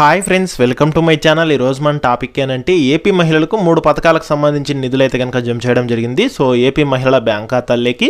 Hi friends welcome to my channel ఈ రోజు మన టాపిక్ ఏంటంటే ఏపీ మహిళలకు మూడు పథకాలకు సంబంధించిన నిధులు అయితే కనుక జమ చేయడం జరిగింది. సో ఏపీ మహిళల బ్యాంక్ ఖాతాల్లోకి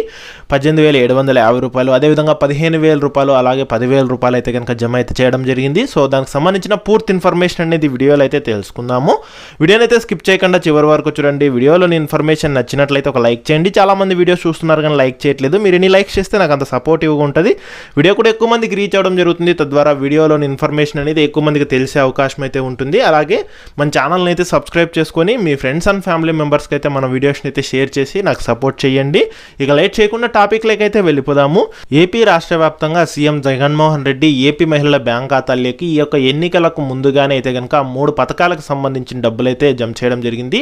పద్దెనిమిది వేల ఏడు వందల యాభై రూపాయలు అదేవిధంగా పదిహేను వేల రూపాయలు అలాగే పదివేల రూపాయలు అయితే కనుక జమ అయితే చేయడం జరిగింది. సో దానికి సంబంధించిన పూర్తి ఇన్ఫర్మేషన్ అనేది వీడియోలో అయితే తెలుసుకుందాము. వీడియోని అయితే స్కిప్ చేయకుండా చివరి వరకు చూడండి. వీడియోలోని ఇన్ఫర్మేషన్ నచ్చినట్లయితే ఒక లైక్ చేయండి. చాలామంది వీడియోస్ చూస్తున్నారు కానీ లైక్ చేయట్లేదు. మీరు ఎన్ని లైక్స్ చేస్తే నాకు అంత సపోర్టివ్గా ఉంటుంది. వీడియో కూడా ఎక్కువ మందికి రీచ్ అవ్వడం జరుగుతుంది. తద్వారా వీడియోలోని ఇన్ఫర్మేషన్ అనేది ఎక్కువ మందికి తెలిసే అవకాశం అయితే ఉంటుంది. అలాగే మన ఛానల్ని అయితే సబ్స్క్రైబ్ చేసుకొని మీ ఫ్రెండ్స్ అండ్ ఫ్యామిలీ మెంబర్స్కి అయితే మన వీడియోస్ని అయితే షేర్ చేసి నాకు సపోర్ట్ చేయండి. ఇక లేట్ చేయకుండా టాపిక్లకి అయితే వెళ్ళిపోదాము. ఏపీ రాష్ట్ర వ్యాప్తంగా సీఎం జగన్మోహన్ రెడ్డి ఏపీ మహిళల బ్యాంక్ ఖాతాల్లోకి ఈ యొక్క ఎన్నికలకు ముందుగానే అయితే కనుక మూడు పథకాలకు సంబంధించిన డబ్బులైతే జమ చేయడం జరిగింది.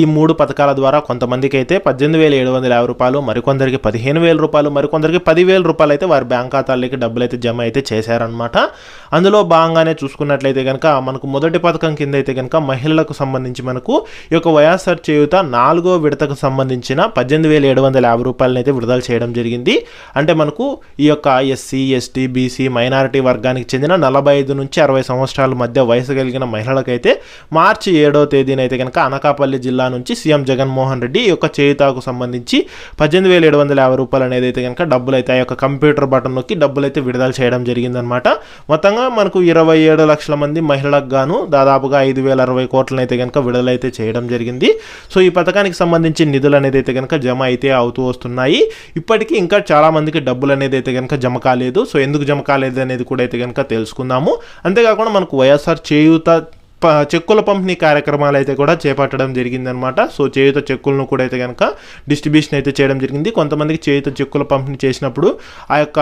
ఈ మూడు పథకాల ద్వారా కొంతమందికి అయితే పద్దెనిమిది వేల ఏడు వందల యాభై రూపాయలు మరికొందరికి పదిహేను వేల రూపాయలు మరికొందరికి పదివేల రూపాయలు అయితే వారి బ్యాంక్ ఖాతాల్లోకి డబ్బులు అయితే జమ అయితే చేశారనమాట అందులో భాగంగానే చూసుకున్నట్లయితే కనుక మనకు మొదటి పథకం కింద అయితే కనుక మహిళలకు సంబంధించి మనకు ఈ యొక్క వైఎస్ఆర్ చేయుత నాలుగో విడతకు సంబంధించిన పద్దెనిమిది వేల ఏడు వందల యాభై రూపాయలను అయితే విడుదల చేయడం జరిగింది. అంటే మనకు ఈ యొక్క ఎస్సీ ఎస్టీ బీసీ మైనారిటీ వర్గానికి చెందిన నలభై ఐదు నుంచి అరవై సంవత్సరాల మధ్య వయసు కలిగిన మహిళలకైతే మార్చి ఏడో తేదీన అయితే కనుక అనకాపల్లి జిల్లా నుంచి సీఎం జగన్మోహన్ రెడ్డి ఈ యొక్క చేయుతాకు సంబంధించి పద్దెనిమిది వేల ఏడు వందల యాభై రూపాయలు అనేది అయితే కనుక డబ్బులు అయితే ఆ యొక్క కంప్యూటర్ బటన్ నొక్కి డబ్బులు అయితే విడుదల చేయడం జరిగిందనమాట మొత్తంగా మనకు ఇరవై ఏడు లక్షల మంది మహిళలకు గాను దాదాపుగా ఐదు వేల అరవై కోట్లను అయితే కనుక విడుదలైతే చేయడం జరిగింది. సో ఈ పథకానికి సంబంధించి నిధులు అనేది అయితే కనుక జమ అయితే అవుతూ వస్తున్నాయి. ఇప్పటికీ ఇంకా చాలామందికి డబ్బులు అనేది అయితే కనుక జమ కాలేదు. సో ఎందుకు జమ కాలేదు అనేది కూడా అయితే కనుక తెలుసుకుందాము. అంతేకాకుండా మనకు వైఎస్ఆర్ చేయూత చెక్కుల పంపిణీ కార్యక్రమాలు అయితే కూడా చేపట్టడం జరిగిందనమాట సో చేయుత చెక్కులను కూడా అయితే కనుక డిస్ట్రిబ్యూషన్ అయితే చేయడం జరిగింది. కొంతమందికి చేయుత చెక్కుల పంపిణీ చేసినప్పుడు ఆ యొక్క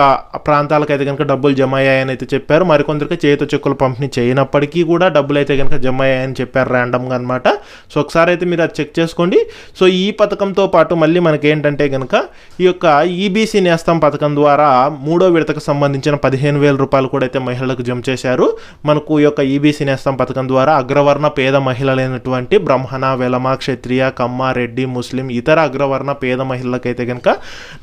ప్రాంతాలకు అయితే కనుక డబ్బులు జమ అయ్యాయని అయితే చెప్పారు. మరికొందరికి చేయుత చెక్కుల పంపిణీ చేయనప్పటికీ కూడా డబ్బులు అయితే కనుక జమ అయ్యాయని చెప్పారు ర్యాండమ్గా అనమాట సో ఒకసారి అయితే మీరు అది చెక్ చేసుకోండి. సో ఈ పథకంతో పాటు మళ్ళీ మనకి ఏంటంటే కనుక ఈ యొక్క ఈబీసీ నేస్తం పథకం ద్వారా మూడో విడతకు సంబంధించిన పదిహేను వేల రూపాయలు కూడా అయితే మహిళలకు జమ చేశారు. మనకు ఈ యొక్క ఈబీసీ నేస్తం పథకం ద్వారా అగ్రవర్ణ పేద మహిళలైనటువంటి బ్రహ్మణ వెలమ క్షత్రియ కమ్మ రెడ్డి ముస్లిం ఇతర అగ్రవర్ణ పేద మహిళలకైతే కనుక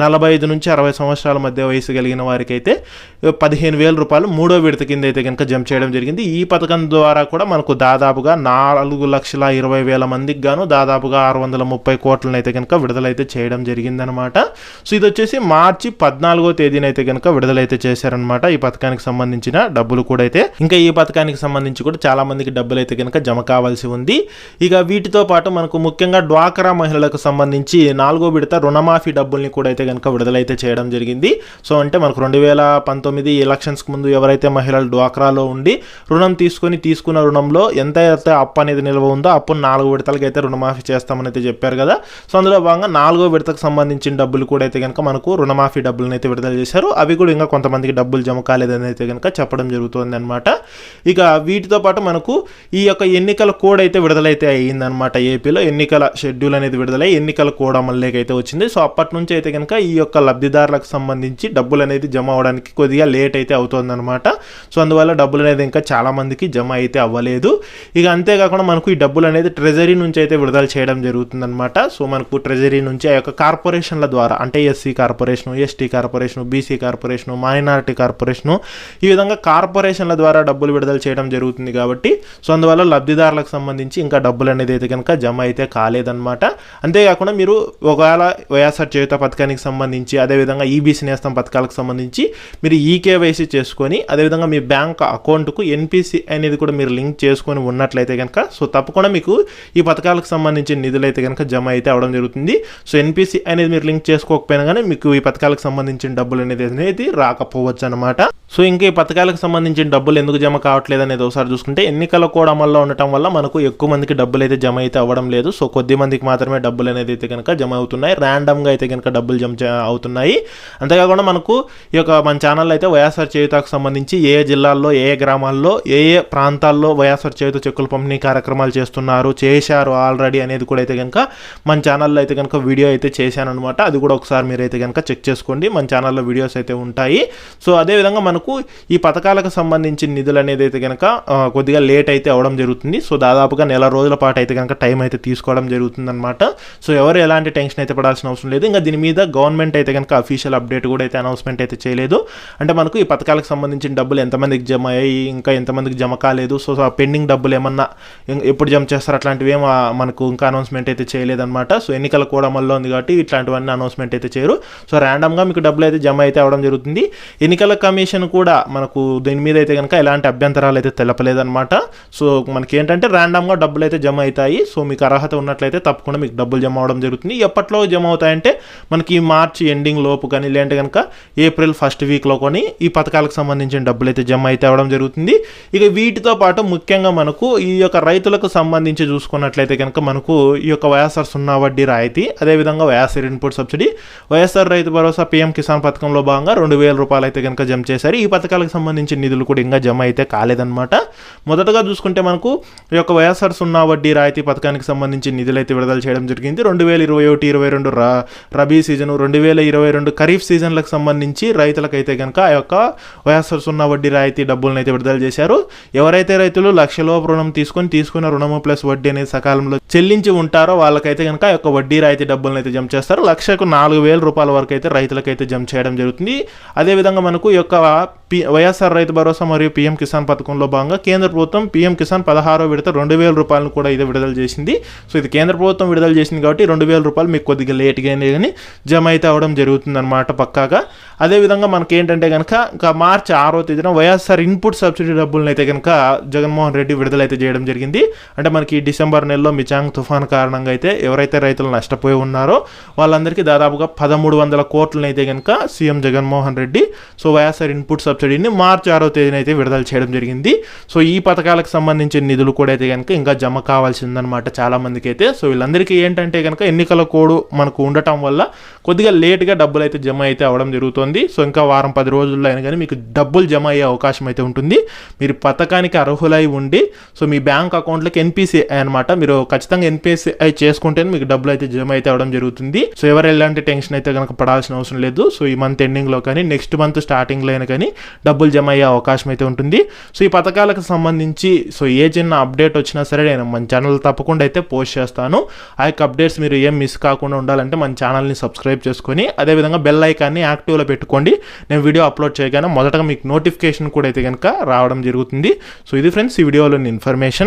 నలభై ఐదు నుంచి అరవై సంవత్సరాల మధ్య వయసు కలిగిన వారికైతే పదిహేను వేల రూపాయలు మూడో విడత కింద అయితే కనుక జమ చేయడం జరిగింది. ఈ పథకం ద్వారా కూడా మనకు దాదాపుగా నాలుగు లక్షల ఇరవై వేల మందికి గాను దాదాపుగా ఆరు వందల ముప్పై కోట్లను అయితే కనుక విడుదలైతే చేయడం జరిగిందనమాట. సో ఇది వచ్చేసి మార్చి పద్నాలుగో తేదీన అయితే కనుక విడుదలైతే చేశారనమాట. ఈ పథకానికి సంబంధించిన డబ్బులు కూడా అయితే ఇంకా ఈ పథకానికి సంబంధించి కూడా చాలా మందికి డబ్బులు అయితే కనుక జమ కావాల్సి ఉంది. ఇక వీటితో పాటు మనకు ముఖ్యంగా డ్వాక్రా మహిళలకు సంబంధించి నాలుగో విడత రుణమాఫీ డబ్బుల్ని కూడా అయితే కనుక విడుదలైతే చేయడం జరిగింది. సో అంటే మనకు రెండు వేల పంతొమ్మిది ఎలక్షన్స్కి ముందు ఎవరైతే మహిళలు డ్వాక్రాలో ఉండి రుణం తీసుకొని తీసుకున్న రుణంలో ఎంత అయితే అప్పు అనేది నిల్వ ఉందో అప్పును నాలుగు విడతలకి అయితే రుణమాఫీ చేస్తామని అయితే చెప్పారు కదా. సో అందులో భాగంగా నాలుగో విడతకు సంబంధించిన డబ్బులు కూడా అయితే కనుక మనకు రుణమాఫీ డబ్బులను అయితే విడుదల చేశారు. అవి కూడా ఇంకా కొంతమందికి డబ్బులు జమ కాలేదని అయితే కనుక చెప్పడం జరుగుతుంది అనమాట ఇక వీటితో పాటు మనకు ఈ యొక్క ఎన్నికల కోడ్ అయితే విడుదలైతే అయ్యిందనమాట ఏపీలో. ఎన్నికల షెడ్యూల్ అనేది విడుదలై ఎన్నికల కోడ్ అమల్లోకి అయితే వచ్చింది. సో అప్పటి నుంచి అయితే కనుక ఈ యొక్క లబ్ధిదారులకు సంబంధించి డబ్బులు అనేది జమ అవడానికి కొద్దిగా లేట్ అయితే అవుతుందన్నమాట. సో అందువల్ల డబ్బులు అనేది ఇంకా చాలామందికి జమ అయితే అవ్వలేదు. ఇక అంతేకాకుండా మనకు ఈ డబ్బులు అనేది ట్రెజరీ నుంచి అయితే విడుదల చేయడం జరుగుతుందన్నమాట. సో మనకు ట్రెజరీ నుంచి ఆ యొక్క కార్పొరేషన్ల ద్వారా అంటే SC corporation ST corporation BC corporation minority corporation ఈ విధంగా కార్పొరేషన్ల ద్వారా డబ్బులు విడుదల చేయడం జరుగుతుంది కాబట్టి. సో అందువల్ల లబ్ధిదారులకు సంబంధించి ఇంకా డబ్బులు అనేది అయితే కనుక జమ అయితే కాలేదన్నమాట. అంతేకాకుండా మీరు ఒకవేళ వైఎస్ఆర్ చేయుత పథకానికి సంబంధించి అదేవిధంగా ఈబీసీ నేస్తం పథకాలకు సంబంధించి మీరు ఈకేవైసీ చేసుకొని అదేవిధంగా మీ బ్యాంక్ అకౌంట్కు ఎన్పిసి అనేది కూడా మీరు లింక్ చేసుకొని ఉన్నట్లయితే కనుక సో తప్పకుండా మీకు ఈ పథకాలకు సంబంధించిన నిధులు అయితే కనుక జమ అయితే అవడం జరుగుతుంది. సో ఎన్పిసి అనేది మీరు లింక్ చేసుకోకపోయినా కానీ మీకు ఈ పథకాలకు సంబంధించిన డబ్బులు అనేది అనేది రాకపోవచ్చు అనమాట సో ఇంకా ఈ పథకాలకు సంబంధించిన డబ్బులు ఎందుకు జమ కావట్లేదు అనేది ఒకసారి చూసుకుంటే ఎన్నికల కూడా అమల్లో ఉండటం వల్ల మనకు ఎక్కువ మందికి డబ్బులు అయితే జమ అయితే అవ్వడం లేదు. సో కొద్ది మందికి మాత్రమే డబ్బులు అనేది అయితే కనుక జమ అవుతున్నాయి. ర్యాండమ్గా అయితే కనుక డబ్బులు జమ అవుతున్నాయి. అంతేకాకుండా మనకు ఈ యొక్క మన ఛానల్ అయితే వైఎస్ఆర్ చేయుతకు సంబంధించి ఏ జిల్లాల్లో ఏ గ్రామాల్లో ఏ ఏ ప్రాంతాల్లో వైఎస్ఆర్ చేయుత చెక్కుల పంపిణీ కార్యక్రమాలు చేస్తున్నారు చేశారు ఆల్రెడీ అనేది కూడా అయితే కనుక మన ఛానల్లో అయితే కనుక వీడియో అయితే చేశాను అనమాట అది కూడా ఒకసారి మీరు అయితే కనుక చెక్ చేసుకోండి. మన ఛానల్లో వీడియోస్ అయితే ఉంటాయి. సో అదేవిధంగా మనకు ఈ పథకాలకు సంబంధించిన నిధులు అనేది అయితే కనుక కొద్దిగా లేట్ అయితే అయితే అవ్వడం జరుగుతుంది. సో దాదాపుగా నెల రోజుల పాటు అయితే కనుక టైం అయితే తీసుకోవడం జరుగుతుంది అనమాట సో ఎవరు ఎలాంటి టెన్షన్ అయితే పడాల్సిన అవసరం లేదు. ఇంకా దీని మీద గవర్నమెంట్ అయితే కనుక అఫీషియల్ అప్డేట్ కూడా అయితే అనౌన్స్మెంట్ అయితే చేయలేదు. అంటే మనకు ఈ పథకాలకు సంబంధించిన డబ్బులు ఎంతమందికి జమ అయ్యాయి? ఇంకా ఎంతమందికి జమ కాలేదు? సో పెండింగ్ డబ్బులు ఏమన్నా ఎప్పుడు జమ చేస్తారు? అట్లాంటివి ఏమో మనకు ఇంకా అనౌన్స్మెంట్ అయితే చేయలేదన్నమాట. సో ఎన్నికల కూడా అమల్లో ఉంది కాబట్టి ఇట్లాంటివన్నీ అనౌన్స్మెంట్ అయితే చేయరు. సో ర్యాండమ్గా మీకు డబ్బులు అయితే జమ అయితే అవడం జరుగుతుంది. ఎన్నికల కమిషన్ కూడా మనకు దీని మీద అయితే కనుక ఎలాంటి అభ్యంతరాలు అయితే తెలపలేదన్నమాట. సో మనకి ఏంటంటే ర్యాండమ్గా డబ్బులు అయితే జమ అవుతాయి సో మీకు అర్హత ఉన్నట్లయితే తప్పకుండా మీకు డబ్బులు జమ అవడం జరుగుతుంది. ఎప్పట్లో జమ అవుతాయంటే మనకి ఈ మార్చి ఎండింగ్ లోపు కానీ లేదంటే కనుక ఏప్రిల్ ఫస్ట్ వీక్లో కొని ఈ పథకాలకు సంబంధించిన డబ్బులు అయితే జమ అయితే అవడం జరుగుతుంది. ఇక వీటితో పాటు ముఖ్యంగా మనకు ఈ యొక్క రైతులకు సంబంధించి చూసుకున్నట్లయితే కనుక మనకు ఈ యొక్క వైఎస్ఆర్ సున్నా వడ్డీ రాయితీ అదేవిధంగా YSR input subsidy YSR Rythu Bharosa PM Kisan పథకంలో భాగంగా రెండు వేల రూపాయలు అయితే కనుక జమ చేశారు. ఈ పథకాలకు సంబంధించిన నిధులు కూడా ఇంకా జమ అయితే కాలేదన్నమాట. మొదటగా చూసుకుంటే మనకు ఈ యొక్క వైఎస్ఆర్ సున్నా వడ్డీ రాయితీ పథకానికి సంబంధించి నిధులు అయితే విడుదల చేయడం జరిగింది. రెండు వేల ఇరవై ఒకటి ఇరవై రెండు రా రబీ సీజన్ రెండు వేల ఇరవై రెండు ఖరీఫ్ సీజన్లకు సంబంధించి రైతులకైతే కనుక ఆ యొక్క వైఎస్ఆర్ సున్నా వడ్డీ రాయితీ డబ్బులను అయితే విడుదల చేశారు. ఎవరైతే రైతులు లక్షలో రుణం తీసుకొని తీసుకున్న రుణము ప్లస్ వడ్డీ అనేది సకాలంలో చెల్లించి ఉంటారో వాళ్ళకైతే కనుక ఆ యొక్క వడ్డీ రాయితీ డబ్బులను అయితే జమ చేస్తారు. లక్షకు నాలుగు వేల రూపాయల వరకు అయితే రైతులకైతే జమ చేయడం జరుగుతుంది. అదేవిధంగా మనకు ఈ యొక్క పి వైఎస్ఆర్ రైతు భరోసా మరియు పీఎం కిసాన్ పథకంలో భాగంగా కేంద్ర ప్రభుత్వం పీఎం కిసాన్ పదహారో విడత రెండు వేల రూపాయలను కూడా ఇది విడుదల చేసింది. సో ఇది కేంద్ర ప్రభుత్వం విడుదల చేసింది కాబట్టి రెండు వేల రూపాయలు మీకు కొద్దిగా లేట్గానే కానీ జమ అయితే అవడం జరుగుతుంది అనమాట పక్కాగా. అదేవిధంగా మనకి ఏంటంటే కనుక ఇంకా మార్చి ఆరో తేదీన వైఎస్ఆర్ ఇన్పుట్ సబ్సిడీ డబ్బులను అయితే కనుక జగన్మోహన్ రెడ్డి విడుదలైతే చేయడం జరిగింది. అంటే మనకి డిసెంబర్ నెలలో మిచాంగ్ తుఫాన్ కారణంగా అయితే ఎవరైతే రైతులు నష్టపోయి ఉన్నారో వాళ్ళందరికీ దాదాపుగా పదమూడు వందల కోట్లను అయితే కనుక CM Jaganmohan Reddy so YSR input సబ్సిడీని మార్చి ఆరో తేదీన అయితే విడుదల చేయడం జరిగింది. సో ఈ పథకాలకు సంబంధించిన నిధులు కూడా అయితే కనుక ఇంకా జమ కావాల్సిందనమాట చాలా మందికి అయితే సో వీళ్ళందరికీ ఏంటంటే కనుక ఎన్నికల కోడ్ మనకు ఉండటం వల్ల కొద్దిగా లేట్గా డబ్బులు అయితే జమ అయితే అవడం జరుగుతుంది. సో ఇంకా వారం పది రోజుల్లో అయినా కానీ మీకు డబ్బులు జమ అయ్యే అవకాశం అయితే ఉంటుంది. మీరు పథకానికి అర్హులై ఉండి సో మీ బ్యాంక్ అకౌంట్లోకి ఎన్పిసిఐ అనమాట మీరు ఖచ్చితంగా ఎన్పిసిఐ చేసుకుంటేనే మీకు డబ్బులు అయితే జమ అయితే అవడం జరుగుతుంది. సో ఎవరు ఎలాంటి టెన్షన్ అయితే కనుక పడాల్సిన అవసరం లేదు. సో ఈ మంత్ ఎండింగ్లో కానీ నెక్స్ట్ మంత్ స్టార్టింగ్లో అయినా కానీ డబ్బులు జమ అయ్యే అవకాశం అయితే ఉంటుంది. సో ఈ పథకాలకు సంబంధించి సో ఏ చిన్న అప్డేట్ వచ్చినా సరే నేను మన ఛానల్ తప్పకుండా అయితే పోస్ట్ చేస్తాను. ఆ యొక్క అప్డేట్స్ మీరు ఏం మిస్ కాకుండా ఉండాలంటే మన ఛానల్ని సబ్స్క్రైబ్ చేసుకొని అదేవిధంగా బెల్ ఐకాన్ని యాక్టివ్లో పెట్టుకోండి. నేను వీడియో అప్లోడ్ చేయగానే మొదటగా మీకు నోటిఫికేషన్ కూడా అయితే కనుక రావడం జరుగుతుంది. సో ఇది ఫ్రెండ్స్ ఈ వీడియోలోని ఇన్ఫర్మేషన్